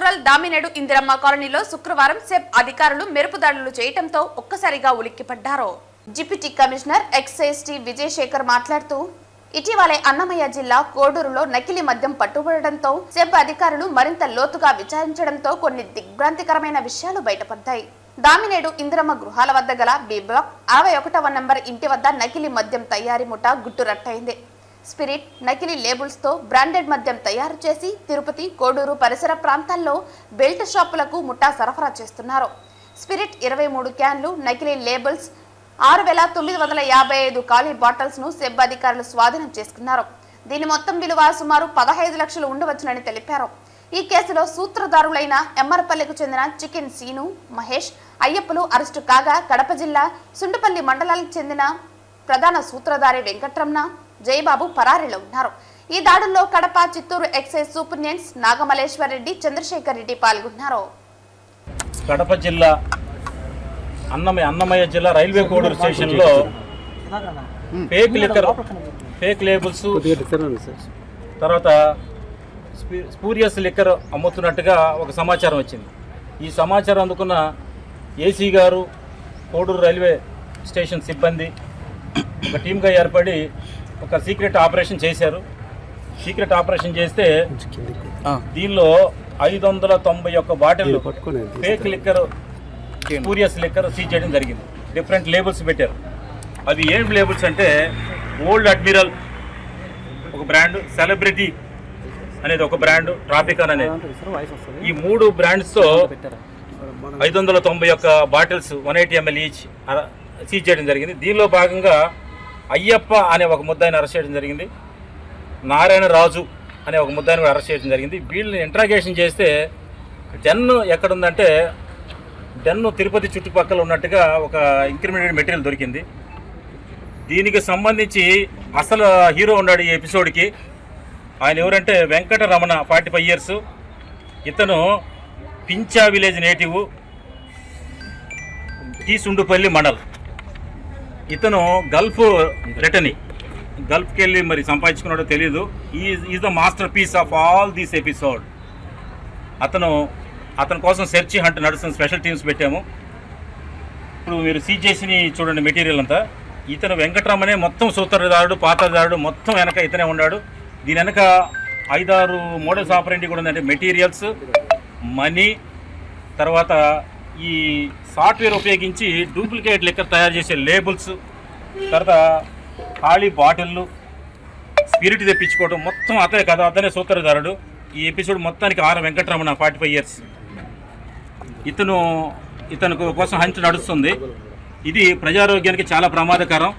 Rural Damineedu Indiramma కాలనీలో శుక్రవారం SEB అధికారులు మెరుపు దాడులు చేయటంతో ఒక్కసారిగా ఉలిక్కిపడ్డారు. Deputy commissioner excise T Vijayashekar మాట్లాడుతూ ఇటీవలే అన్నమయ్య జిల్లా కోడూరులో నకిలీ మద్యం పట్టుబడడంతో సెబ్ అధికారులు మరింత లోతుగా విచారించడంతో కొన్ని దిగ్భ్రాంతికరమైన విషయాలు బయటపడ్డాయి. దామినేడు ఇందిరమ్మ గృహాల వద్ద గల బి బ్లాక్ అరవై ఒకటవ నంబర్ ఇంటి వద్ద నకిలీ మద్యం తయారీ ముఠ గుట్టురట్టయింది. స్పిరిట్ నకిలీ లేబుల్స్తో బ్రాండెడ్ మద్యం తయారు చేసి తిరుపతి కోడూరు పరిసర ప్రాంతాల్లో బెల్ట్ షాపులకు ముఠా సరఫరా చేస్తున్నారు. స్పిరిట్ ఇరవై మూడు క్యాన్లు నకిలీ లేబుల్స్ ఆరు వేల తొమ్మిది వందల యాభై ఐదు ఖాళీ బాటిల్స్ను సెబ్ అధికారులు స్వాధీనం చేసుకున్నారు. దీని మొత్తం విలువ సుమారు పదహైదు లక్షలు ఉండవచ్చునని తెలిపారు. ఈ కేసులో సూత్రధారులైన ఎమ్మరపల్లికి చెందిన చికెన్ సీను మహేష్ అయ్యప్పలు అరెస్టు కాగా కడప జిల్లా సుండుపల్లి మండలానికి చెందిన ప్రధాన సూత్రధారి వెంకట్రమణ జయబాబు పరారీలో ఉన్నారు. ఈ దాడుల్లో కడప చిత్తూరు ఎక్సైజ్ సూపరింటెండెంట్స్ నాగమలేశ్వర్ రెడ్డి చంద్రశేఖర్ రెడ్డి పాల్గొన్నారు. కడప జిల్లా అన్నమయ్య అన్నమయ్య జిల్లా రైల్వే కోడూరు స్టేషన్లో ఫేక్ లిక్కర్ ఫేక్ లేబుల్స్ తర్వాత స్పూరియస్ లిక్కర్ అమ్ముతున్నట్టుగా ఒక సమాచారం వచ్చింది. ఈ సమాచారం అందుకున్న ఏసీ గారు కోడూరు రైల్వే స్టేషన్ సిబ్బంది ఒక టీమ్గా ఏర్పడి ఒక సీక్రెట్ ఆపరేషన్ చేశారు. సీక్రెట్ ఆపరేషన్ చేస్తే దీనిలో ఐదు వందల తొంభై ఒక్క bottle fake liquor spurious liquor seize చేయడం జరిగింది. డిఫరెంట్ లేబుల్స్ పెట్టారు. అవి ఏం లేబుల్స్ అంటే ఓల్డ్ అడ్మిరల్ ఒక బ్రాండ్ సెలబ్రిటీ అనేది ఒక బ్రాండ్ ట్రాఫికన్ అనేది. ఈ మూడు బ్రాండ్స్తో ఐదు వందల తొంభై ఒక్క bottles one eighty ML each seize చేయడం జరిగింది. దీనిలో భాగంగా అయ్యప్ప అనే ఒక ముద్దాయిని అరెస్ట్ చేయడం జరిగింది. నారాయణ రాజు అనే ఒక ముద్దాయిని కూడా అరెస్ట్ చేయడం జరిగింది. వీళ్ళని ఇంట్రాగేషన్ చేస్తే డెన్ను ఎక్కడుందంటే డెన్ను తిరుపతి చుట్టుపక్కల ఉన్నట్టుగా ఒక ఇంక్రిమినేటెడ్ మెటీరియల్ దొరికింది. దీనికి సంబంధించి అసలు హీరో ఉన్నాడు ఈ ఎపిసోడ్కి. ఆయన ఎవరంటే వెంకటరమణ ఫార్టీ ఫైవ్ ఇయర్స్ ఇతను Pincha village native. T Sundupalli mandal. ఇతను గల్ఫ్ రిటర్నీ. గల్ఫ్కి వెళ్ళి మరి సంపాదించుకున్నాడో తెలియదు ఈ is the masterpiece of all these episode అతను అతని కోసం సెర్చ్ హంట్ నడుస్తున్న స్పెషల్ టీమ్స్ పెట్టాము. ఇప్పుడు మీరు సీజ్ చేసిన చూడండి మెటీరియల్ అంతా. ఇతను వెంకటరామనే మొత్తం సూత్రధారుడు పాత్రధారుడు మొత్తం వెనక ఇతనే ఉన్నాడు. దీని వెనక ఐదారు మోడల్స్ ఆపరేంటి కూడా ఉందంటే మెటీరియల్స్ మనీ తర్వాత ఈ సాఫ్ట్వేర్ ఉపయోగించి డూప్లికేట్ లెక్కర్ తయారు చేసే లేబుల్స్ తర్వాత ఖాళీ బాటిళ్ళు స్పిరిట్ తెప్పించుకోవడం మొత్తం అతనే కదా అతనే సూత్రధారుడు. ఈ ఎపిసోడ్ మొత్తానికి R Venkataramana forty five years. ఇతను ఇతను కోసం హంచ్ నడుస్తుంది. ఇది ప్రజారోగ్యానికి చాలా ప్రమాదకరం.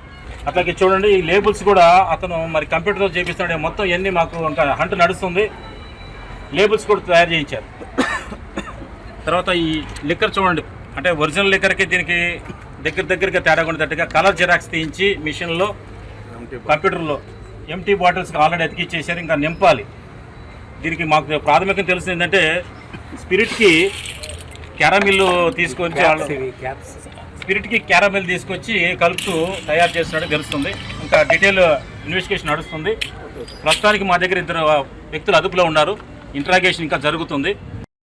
అట్లాగే చూడండి ఈ లేబుల్స్ కూడా అతను మరి కంప్యూటర్తో చేపిస్తున్నాడు. మొత్తం ఇవన్నీ మాకు ఇంకా హంట్ నడుస్తుంది. లేబుల్స్ కూడా తయారు చేయించారు. తర్వాత ఈ లిక్కర్ చూడండి. అంటే ఒరిజినల్ లిక్కర్కి దీనికి దగ్గర దగ్గరగా తేడా ఉండేటట్టుగా కలర్ జిరాక్స్ తీయించి మిషన్లో కంప్యూటర్లో ఎంటీ బాటిల్స్కి ఆల్రెడీ అతికిచ్చేసారు ఇంకా నింపాలి. దీనికి మాకు ప్రాథమికంగా తెలిసింది ఏంటంటే స్పిరిట్కి క్యారమిల్ వాళ్ళు స్పిరిట్కి క్యారమిల్ తీసుకొచ్చి కలుపుతూ తయారు చేస్తున్నాడు తెలుస్తుంది ఇంకా డీటెయిల్ ఇన్వెస్టిగేషన్ నడుస్తుంది. ప్రస్తుతానికి మా దగ్గర ఇద్దరు వ్యక్తులు అదుపులో ఉన్నారు. ఇంట్రాగేషన్ ఇంకా జరుగుతుంది.